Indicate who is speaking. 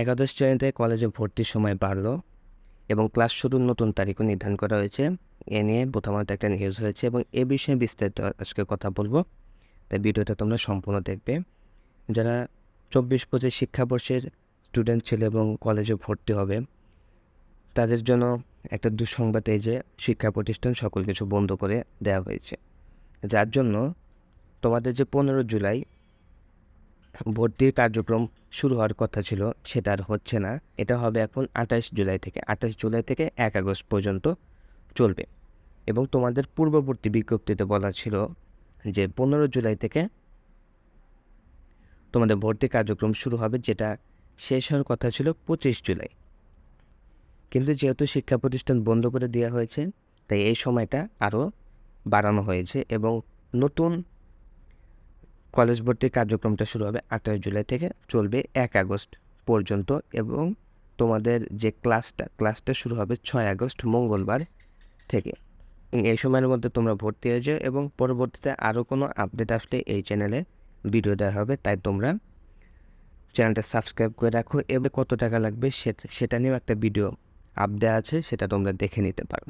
Speaker 1: একাদশ শ্রেণীতে কলেজে ভর্তির সময় বাড়লো এবং ক্লাস শুরুর নতুন তারিখও নির্ধারণ করা হয়েছে। এ নিয়ে প্রথমত একটা নিউজ হয়েছে এবং এ বিষয়ে বিস্তারিত আজকে কথা বলব। তাই ভিডিওটা তোমরা সম্পূর্ণ দেখবে। যারা চব্বিশ পঁচিশ শিক্ষাবর্ষের স্টুডেন্ট ছিল এবং কলেজে ভর্তি হবে, তাদের জন্য একটা দুঃসংবাদ এই যে শিক্ষা প্রতিষ্ঠান সকল কিছু বন্ধ করে দেওয়া হয়েছে। যার জন্য তোমাদের যে পনেরো জুলাই ভর্তির কার্যক্রম শুরু হওয়ার কথা ছিল, সেটা আর হচ্ছে না। এটা হবে এখন আঠাশ জুলাই থেকে, আঠাশ জুলাই থেকে এক আগস্ট পর্যন্ত চলবে। এবং তোমাদের পূর্ববর্তী বিজ্ঞপ্তিতে বলা ছিল যে পনেরো জুলাই থেকে তোমাদের ভর্তি কার্যক্রম শুরু হবে, যেটা শেষ হওয়ার কথা ছিল পঁচিশ জুলাই। কিন্তু যেহেতু শিক্ষা প্রতিষ্ঠান বন্ধ করে দেওয়া হয়েছে, তাই এই সময়টা আরও বাড়ানো হয়েছে এবং নতুন কলেজ ভর্তির কার্যক্রমটা শুরু হবে আঠাশ জুলাই থেকে চলবে এক আগস্ট পর্যন্ত এবং তোমাদের যে ক্লাসটা ক্লাসটা শুরু হবে ছয় আগস্ট মঙ্গলবার থেকে। এই সময়ের মধ্যে তোমরা ভর্তি হয়ে যাও এবং পরবর্তীতে আরও কোনো আপডেট আসলে এই চ্যানেলে ভিডিও দেওয়া হবে, তাই তোমরা চ্যানেলটা সাবস্ক্রাইব করে রাখো। এবং কত টাকা লাগবে সেটা নিয়েও একটা ভিডিও আপ দেওয়া আছে, সেটা তোমরা দেখে নিতে পারো।